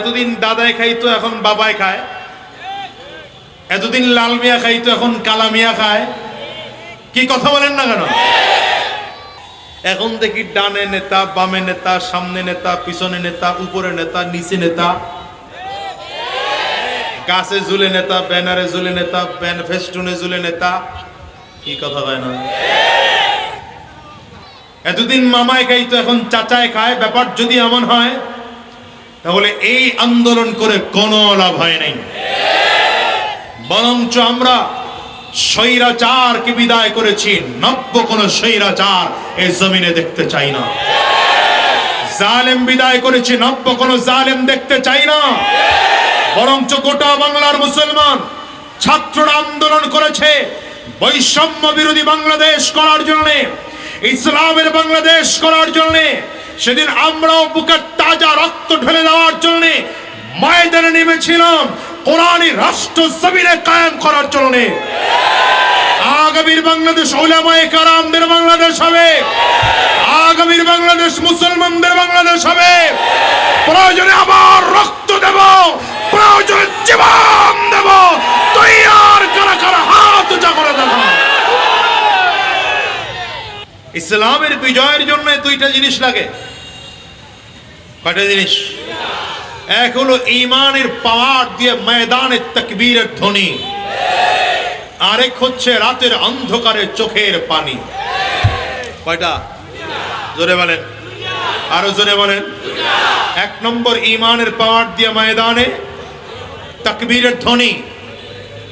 এতদিন দাদাই খাইতো, এখন বাবাই খায়। এতদিন লাল মিয়া খাইতো, এখন কালা মিয়া খায়। কি কথা বলেন না কেন? এখন দেখি ডানে নেতা, বামে নেতা, সামনে নেতা, পিছনে নেতা, উপরে নেতা, নিচে নেতা। গাছে ঝুলে নেতা, ব্যানারে ঝুলে নেতা, ব্যান ফেস্টুনে ঝুলে নেতা। কি কথা হয় না? এতদিন মামায় খাইতো, এখন চাচায় খায়। ব্যাপার যদি এমন হয় তাহলে এই আন্দোলন করে কোনো লাভ হয় নাই। বরঞ্চ আমরা স্বৈরাচারকে বিদায় করেছি, নব্য কোন স্বৈরাচার এই জমিনে দেখতে চাই না। জালেম বিদায় করেছি, নব্য কোন জালেম দেখতে চাই না। বরঞ্চ গোটা বাংলার মুসলমান ছাত্ররা আন্দোলন করেছে, বৈষম্য বিরোধী বাংলাদেশ করার জন্য, ইসলামের বাংলাদেশ করার জন্য। সেদিন আমরাও বুকের তাজা রক্ত ঢেলে দেওয়ার জন্য ময়দানে নেমেছিলাম। কোরআনী রাষ্ট্র জমিনে কায়েম করার জন্য। আগামীর বাংলাদেশ ওলামায়ে কারামদের বাংলাদেশ হবে। আগামীর বাংলাদেশ মুসলমানদের বাংলাদেশ হবে। প্রয়োজনে আবার রক্ত দেব, প্রয়োজনে জীবন দেব, তৈয়ার করা কারা হাত উঁচা করে দেব। ইসলামের বিজয়ের জন্য দুইটা জিনিস লাগে। কয়টা জিনিস? এক হলো ইমানের পাওয়ার দিয়ে ময়দানে তকবীরের ধ্বনি। আরেক হচ্ছে রাতের অন্ধকারে চোখের পানি। কয়টা? জোরে বলেন। আরও জোরে বলেন। এক নম্বর ইমানের পাওয়ার দিয়ে ময়দানে তকবীরের ধ্বনি।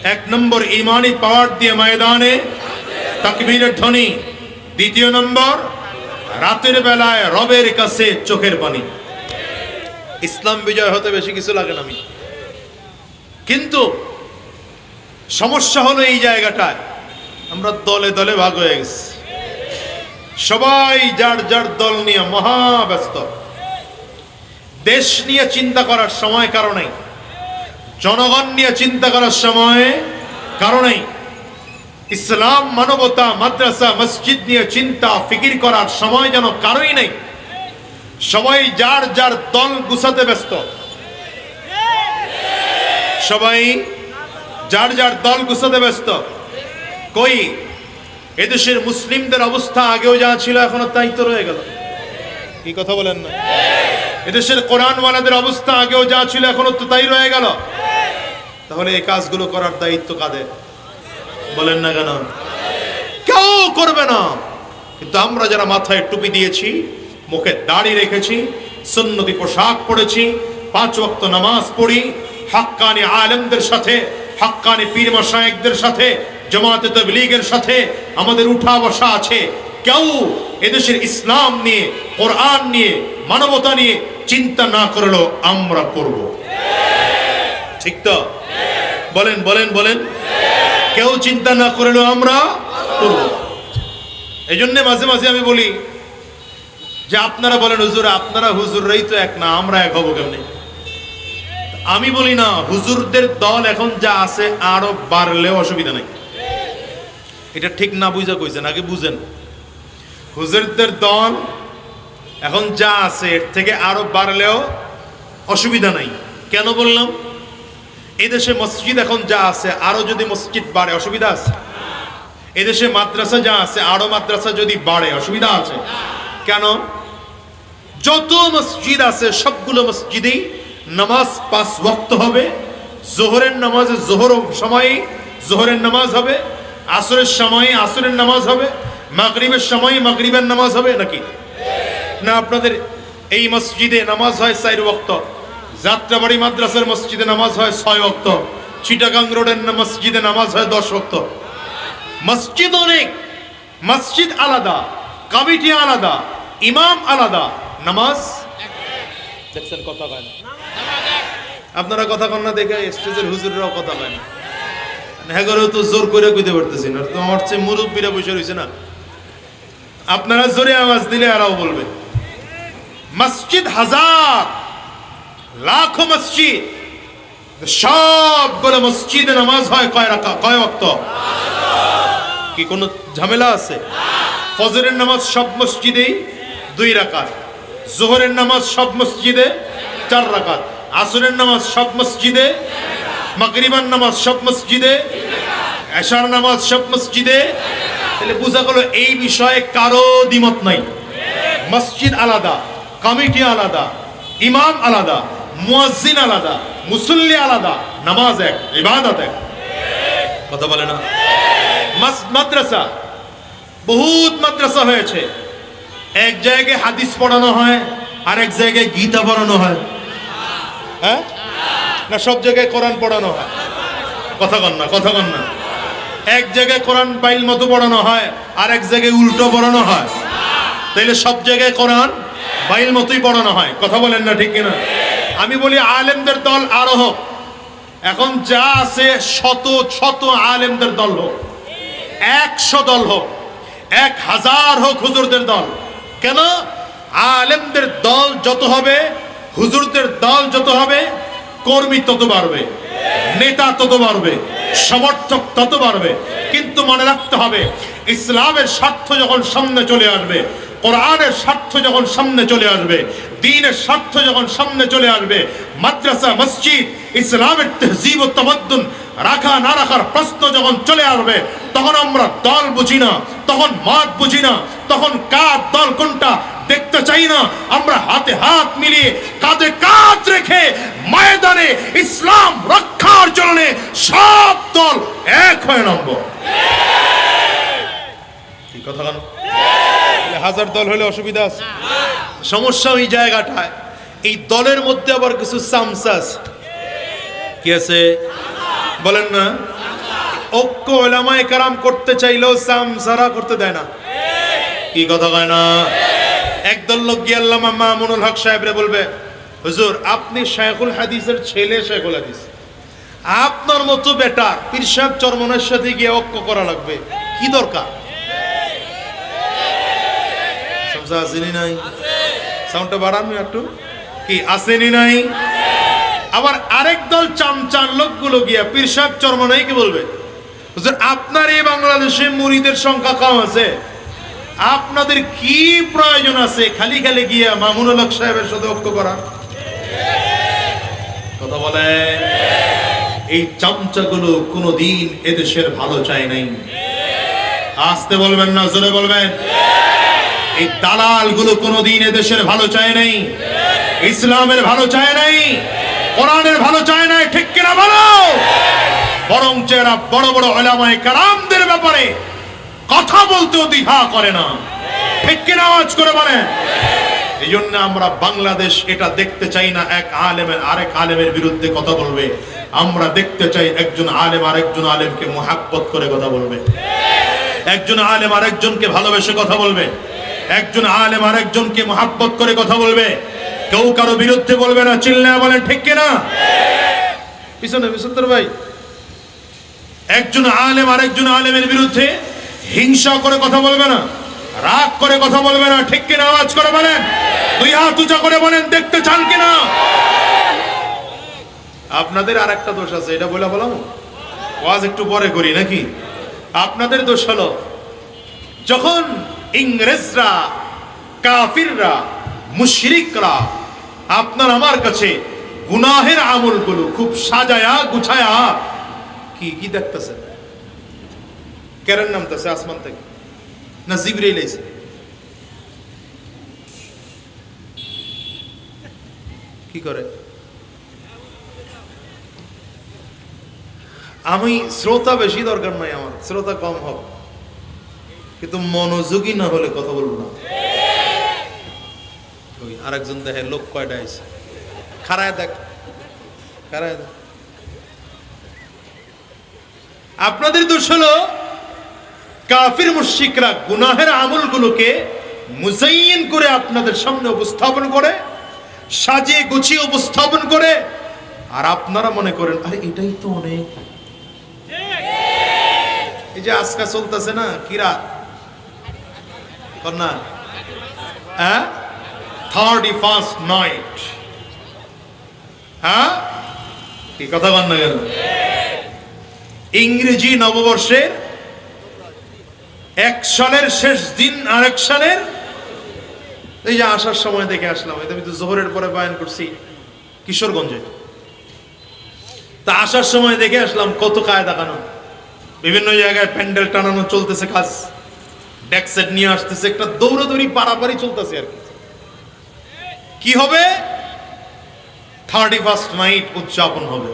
এক নম্বর ইমানি পাওয়ার দিয়ে ময়দানে তকবীরের ধ্বনি। দ্বিতীয় নম্বর, রাতের বেলায় রবের কাছে চোখের পানি। ইসলাম বিজয় হতে বেশি কিছু লাগে না আমি। কিন্তু সমস্যা হলো এই জায়গাটায়, আমরা দলে দলে ভাগ হয়ে গেছি। সবাই যার যার দল নিয়ে মহাব্যস্ত। দেশ নিয়ে চিন্তা করার সময় কারণেই জনগণ নিয়ে চিন্তা করার সময় কারণেই ইসলাম, মানবতা, মাদ্রাসা, মসজিদ নিয়ে চিন্তা, ফিকির করার সময় যেন কারোই নেই। সবাই যার যার দল গুছাতে ব্যস্ত। সবাই যার যার দল গুছাতে ব্যস্ত। কই? এদেশের মুসলিমদের অবস্থা আগেও যা ছিল, এখনও তাই তো রয়ে গেল। কি কথা বলেন না? এদেশের কোরআনওয়ালাদের অবস্থা আগেও যা ছিল, এখনও তো তাই রয়ে গেল। তাহলে এই কাজগুলো করার দায়িত্ব কাদের? বলেন না কেন? কেউ করবে না। কিন্তু আমরা যারা মাথায় টুপি দিয়েছি মুখে দাড়ি রেখেছি, সুন্নতি পোশাক পরেছি, পাঁচ ওয়াক্ত নামাজ পড়ি, হাক্কানি আলেমদের সাথে, হাক্কানি পীর মাসায়েকদের সাথে, জামাতে তবলিগের সাথে আমাদের উঠা বসা আছে। কেউ এদেশের ইসলাম নিয়ে, কোরআন নিয়ে, মানবতা নিয়ে চিন্তা না করলেও আমরা করব। ঠিক তো? বলেন বলেন বলেন। কেউ চিন্তা না করলেও আমরা করব। এই জন্য মাঝে মাঝে আমি বলি যে আপনারা বলেন, হুজুর, আপনারা হুজুররাই তো এক না, আমরা এক হব কেমনি? আমি বলি না, হুজুরদের দল এখন যা আছে আরও বাড়লেও অসুবিধা নাই। এটা ঠিক না বুঝা কইছেন, আগে বুঝেন। হুজুরদের দল এখন যা আছে, এর থেকে আরও বাড়লেও অসুবিধা নাই। কেন বললাম? এদেশে মসজিদ এখন যা আছে, আরও যদি মসজিদ বাড়ে, অসুবিধা আছে? এদেশে মাদ্রাসা যা আছে, আরও মাদ্রাসা যদি বাড়ে, অসুবিধা আছে। কেন? যত মসজিদ আছে, সবগুলো মসজিদেই নামাজ পাঁচ ওয়াক্ত হবে। জোহরের নামাজে জোহর সময়ে জোহরের নামাজ হবে। আসরের সময়ে আসরের নামাজ হবে। মাগরিবের সময়ে মাগরিবের নামাজ হবে নাকি? না, আপনাদের এই মসজিদে নামাজ হয় চার ওয়াক্ত। যাত্রাবাড়ি মাদ্রাসার মসজিদে নামাজ হয় ছয় ওয়াক্ত। চিটাগাং রোডের মসজিদে নামাজ হয় দশ ওয়াক্ত। মসজিদ অনেক। মসজিদ আলাদা। কমিটি আলাদা। ইমাম আলাদা। নামাজ? দেখছেন কথা কয় না। আপনারা কথা কন না দেখে স্টেজের হুজুররাও কথা কয় না। হ্যাঁ তো জোর করে কইতে পারতেছি না। তো আমার চেয়ে মুরব্বীরা বসে রয়েছে না। আপনারা জোরে আওয়াজ দিলে আরাও বলবে। মসজিদ হাজার লাখো মসজিদ। সব সবগুলো মসজিদে নামাজ হয় কয় রাখা কয় অক্ত কি কোনো ঝামেলা আছে? ফজরের নামাজ সব মসজিদেই দুই রাকাত। জোহরের নামাজ সব মসজিদে চার রাকাত। আসরের নামাজ সব মসজিদে মাগরিবার নামাজ সব মসজিদে এশার নামাজ সব মসজিদে। তাহলে বোঝা গেল এই বিষয়ে কারও দ্বিমত নাই। মসজিদ আলাদা, কমিটি আলাদা, ইমাম আলাদা, মুয়াজ্জিন আলাদা, মুসল্লি আলাদা, নামাজ এক, ইবাদত এক। কথা বলে না? মাদ্রাসা, বহুত মাদ্রাসা হয়েছে। এক জায়গায় হাদিস পড়ানো হয় আর এক জায়গায় গীতা পড়ানো হয়। হ্যাঁ? না, সব জায়গায় কোরআন পড়ানো হয়। কথা কন না, কথা কন না। এক জায়গায় কোরআন বাইল মতো পড়ানো হয় আর এক জায়গায় উল্টো পড়ানো হয়। তাইলে সব জায়গায় কোরআন বাইল মতোই পড়ানো হয়। কথা বলেন না ঠিক কিনা? আমি বলি আলেমদের দল আরও হোক। এখন যা আছে শত শত আলেমদের দল হোক। একশো দল হোক। এক হাজার হোক হুজুরদের দল। কেন? আলেমদের দল যত হবে, হুজুরদের দল যত হবে, কর্মী তত বাড়বে, নেতা তত বাড়বে, সমর্থক তত বাড়বে। কিন্তু মনে রাখতে হবে, ইসলামের স্বার্থ যখন সামনে চলে আসবে, কোরআনের স্বার্থ যখন সামনে চলে আসবে দিনের স্বার্থ যখন সামনে চলে আসবে, মাদ্রাসা, মসজিদ, ইসলামের তহজিব ও তমদ্দুন রাখা না রাখার প্রশ্ন যখন চলে আসবে, তখন আমরা দল বুঝি না, তখন মত বুঝি না, তখন কার দল কোনটা দেখতে চাই না, আমরা হাতে হাত মিলিয়ে কাঁধে কাঁধ রেখে ময়দানে ইসলাম রক্ষার জন্য সব দল এক হয়ে নামব। কথা হাজার দল হলে অসুবিধা আছে। সমস্যা ওই জায়গাটায়, এই দলের মধ্যে আবার কিছু সামসাস। কি আছে? বলেন না? ঐক্য ওলামায়ে কারাম করতে চাইলেও সামসারা করতে দেয় না। কি কথা কয় না? একদল লোক গিয়ে আল্লামা মামুনুল হক সাহেবরে বলবে, হুজুর, আপনি শেখুল হাদিসের ছেলে শেখুল হাদিস। আপনার মতো বেটা পীর সাহেব চরমনের সাথে গিয়ে ঐক্য করা লাগবে। কি দরকার? নাই? সাউন্ডটা বাড়ান একটু। কি, আসেনি নাই? আবার আরেক দল চামচান লোকগুলো গিয়া পীর সাহেব চরমনাই কি বলবে? আপনার এই বাংলাদেশে মুড়িদের সংখ্যা কম আছে। আপনাদের কি প্রয়োজন আছে? খালি খালি গিয়া মামুনুল হক সাহেবের সাথে ঐক্য করা। কথা বলে? এই চামচাগুলো কোনোদিন এদেশের ভালো চায় নাই। আসতে বলবেন না, জোরে বলবেন। এই দালালগুলো কোনোদিন এদেশের ভালো চায় নাই। ইসলামের ভালো চায় নাই। কোরআনের ভালো চায় নাই, ঠিক কিনা বলো? বরং এরা বড় বড় ওলামায়ে কারামদের ব্যাপারে কথা বলতেও দ্বিধা করে না। ঠিক কিনা আওয়াজ করে বলেন এই জন্য আমরা বাংলাদেশ এটা দেখতে চাই না, এক আলেমের, আরেক আলেমের বিরুদ্ধে কথা বলবে। আমরা দেখতে চাই একজন আলেম আরেকজন আলেমকে মোহাব্বত করে কথা বলবে। একজন আলেম আরেকজনকে ভালোবেসে কথা বলবে। একজন আলেম আরেকজনকে মোহাব্বত করে কথা বলবে। কেউ কারও বিরুদ্ধে বলবে না চিল্লা বলেন ঠিক কিনা? পিছনে বিশুদ্ধর ভাই। একজন আলেম আরেকজন আলেমের বিরুদ্ধে হিংসা করে কথা বলবে না রাগ করে কথা বলবে না ঠিক কিনা আওয়াজ করে বলেন? দুই হাত উঁচা করে বলেন দেখতে চান কিনা? আপনাদের আর একটা দোষ আছে এটা বলে বলাম? ওয়াজ একটু পরে করি নাকি? আপনাদের দোষ হলো যখন ইংরেজরা কাফিররা মুশরিকরা আপনার আমার কাছে গুনাহের আমলগুলো খুব সাজায়া, গুছায়া। কি কি দেখতেছেন? কেরেন নামতেছে আসমান থেকে। না, জিবরিল আইছে কি করে? আমি শ্রোতা বেশি দরকার নাই আমার, শ্রোতা কম হবে। কিন্তু মনোযোগী না হলে কথা বলব না। ওই আরেকজন দেখে লোক কয়টা আছে খারায় দেখ খারায় দেখ। আপনাদের দোষ হলো, কাফির মুশিকরা গুনাহের আমলগুলোকে মুজাইন করে আপনাদের সামনে উপস্থাপন করে, সাজিয়ে গুছিয়ে উপস্থাপন করে, আর আপনারা মনে করেন, আরে, এটাই তো অনেক। এই যে আজকা চলতেছে না কিরা কন্যা? হ্যাঁ? থার্টি ফার্স্ট নাইট হ্যাঁ কি কথা কন না কেন ইংরেজি নববর্ষের এক সালের শেষ দিন আর এক সালের এই যে আসার সময় দেখে আসলাম। আমি তো জোহরের পরে বায়ান করছি কিশোরগঞ্জে। তা আসার সময় দেখে আসলাম কত কায় দেখানো বিভিন্ন জায়গায় প্যান্ডেল টানানো চলতেছে কাজ। ডেক সেট নিয়ে আসতেছে একটা দৌড়াদৌড়ি পারাপারি চলতেছে আর কি। কি হবে? থার্টি ফার্স্ট নাইট উদযাপন হবে।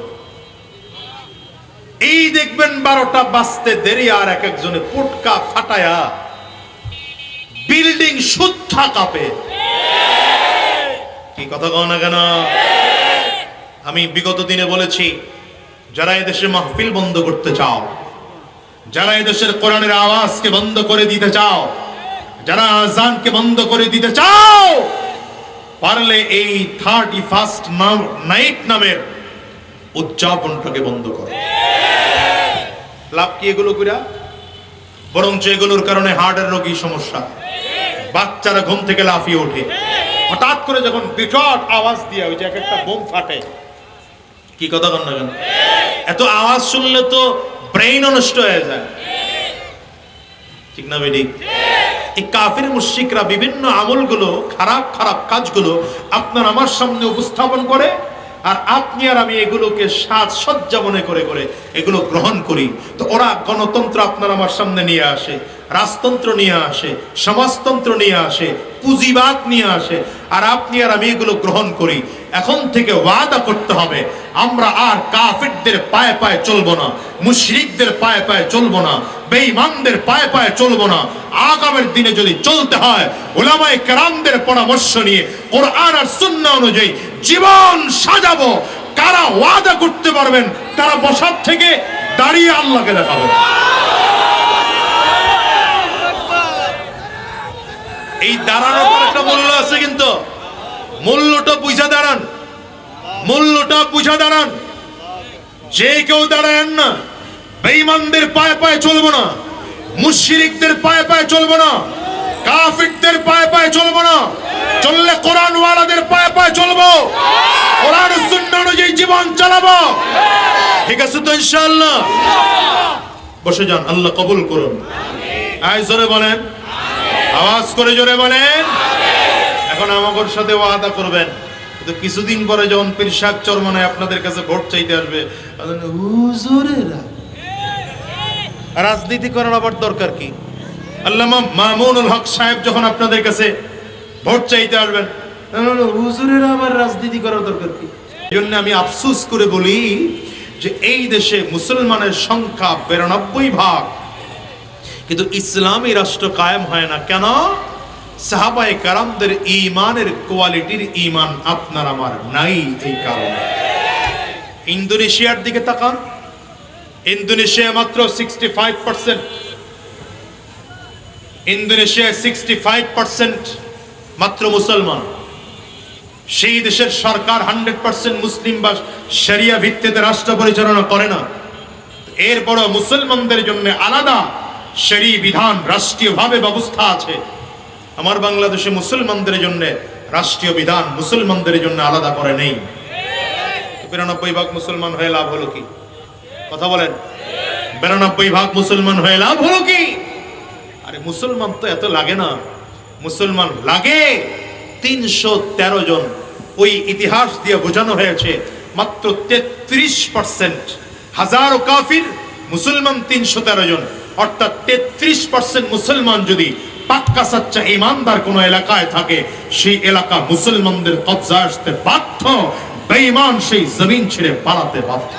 এই দেখবেন বারোটা বাজতে দেরি আর এক একজনে পুটকা ফাটায়া বিল্ডিং শুদ্ধা কাঁপে। কি কথা কও না কেন? আমি বিগত দিনে বলেছি, যারা এদেশে মাহফিল বন্ধ করতে চাও, যারা এদেশের কোরআনের আওয়াজকে বন্ধ করে দিতে চাও, যারা আজানকে বন্ধ করে দিতে চাও পারলে এই থার্টি ফার্স্ট নাইট নামের উদযাপনটাকে বন্ধ করো। লাভ কি এগুলো কইরা? বরঞ্চ এগুলোর কারণে হার্টের রোগী সমস্যা। বাচ্চারা ঘুম থেকে লাফিয়ে ওঠে। হঠাৎ করে যখন বিকট আওয়াজ দিয়ে ওই যে এক একটা বোম ফাটে। কি কথা কন না কেন? এত আওয়াজ শুনলে তো ব্রেইন নষ্ট হয়ে যায়। ঠিক না বেডি এই কাফির মুশরিকরা বিভিন্ন আমলগুলো, খারাপ খারাপ কাজগুলো আপনার আমার সামনে উপস্থাপন করে আর আপনি আর আমি এগুলোকে সাজসজ্জা মনে করে করে এগুলো গ্রহণ করি। তো ওরা গণতন্ত্র আপনার আমার সামনে নিয়ে আসে, রাজতন্ত্র নিয়ে আসে, সমাজতন্ত্র নিয়ে আসে, পুঁজিবাদ নিয়ে আসে, আর আপনি আর আমি এগুলো গ্রহণ করি। এখন থেকে ওয়াদা করতে হবে, আমরা আর কাফিরদের পায়ে পায়ে চলবো না, মুশরিকদের পায়ে পায়ে চলবো না। বেঈমানদের পায়ে পায়ে চলবো না। আগামের দিনে যদি চলতে হয় ওলামায়ে কেরামদের পরামর্শ নিয়ে কোরআন আর সুন্নাহ অনুযায়ী জীবন সাজাবো। কারা ওয়াদা করতে পারবেন, তারা বসার থেকে দাঁড়িয়ে আল্লাহকে দেখাবেন। এই দাঁড়ানোর একটা মূল্য আছে কিন্তু। মূল্যটা বুঝা দাঁড়ান। মূল্যটা বুঝা দাঁড়ান। যে কেউ দাঁড়ায়েন না। বেঈমানদের পায়ে পায়ে চলবো না। মুশরিকদের পায়ে পায়ে চলবো না। কাফিরদের পায়ে পায়ে চলবো না। চললে কোরআন ওয়ালাদের পায়ে পায়ে চলবো। কোরআন সুন্নাহ অনুযায়ী জীবন চালাবো। ঠিক আছে তো ইনশাআল্লাহ? বসে যান, আল্লাহ কবুল করুন। আয় জোরে বলেন। আওয়াজ করে জোরে বলেন। এখন আমাদের সাথে ওয়াদা করবেন। কিন্তু কিছুদিন পরে যখন পীর সাহেব চরমনায় আপনাদের কাছে ভোট চাইতে আসবে হুজুরেরা রাজনীতি করার আবার দরকার কি? আল্লামা মামুনুল হক সাহেব যখন আপনাদের কাছে ভোট চাইতে আসবেন হুজুরেরা আবার রাজনীতি করার দরকার কি? জন্য আমি আফসোস করে বলি যে এই দেশে মুসলমানের সংখ্যা বিরানব্বই ভাগ। কিন্তু ইসলামী রাষ্ট্র কায়েম হয় না কেন? সাহাবায়ে কারামদের ইমানের কোয়ালিটির ইমান আপনার আমার নাই এই কারণে। ইন্দোনেশিয়ার দিকে তাকান। ইন্দোনেশিয়া মাত্র সিক্সটি ফাইভ পার্সেন্ট ইন্দোনেশিয়ায় সিক্সটি ফাইভ পার্সেন্ট মাত্র মুসলমান। সেই দেশের সরকার হান্ড্রেড পার্সেন্ট মুসলিম বা শরিয়া ভিত্তিতে রাষ্ট্র পরিচালনা করে না। এরপরও মুসলমানদের জন্য আলাদা শরী বিধান, রাষ্ট্রীয়ভাবে ব্যবস্থা আছে। আমার বাংলাদেশে মুসলমানদের জন্য রাষ্ট্রীয় বিধান মুসলমানদের জন্য আলাদা করে নেই। বিরানব্বই ভাগ মুসলমান হয়ে লাভ হলো কি? কথা বলেন। বিরানব্বই ভাগ মুসলমান হয়ে লাভ হলো কি? আরে মুসলমান তো এত লাগে না। মুসলমান লাগে। তিনশো তেরো জন ওই ইতিহাস দিয়ে বোঝানো হয়েছে। মাত্র তেত্রিশ পার্সেন্ট হাজারো কাফির মুসলমান তিনশো তেরো জন। অর্থাৎ তেত্রিশ পার্সেন্ট মুসলমান যদি পাক্কা সাচ্চা ইমানদার কোনো এলাকায় থাকে, সেই এলাকা মুসলমানদের কবজা আসতে বাধ্য, বেঈমান সেই জমিন ছেড়ে পালাতে বাধ্য।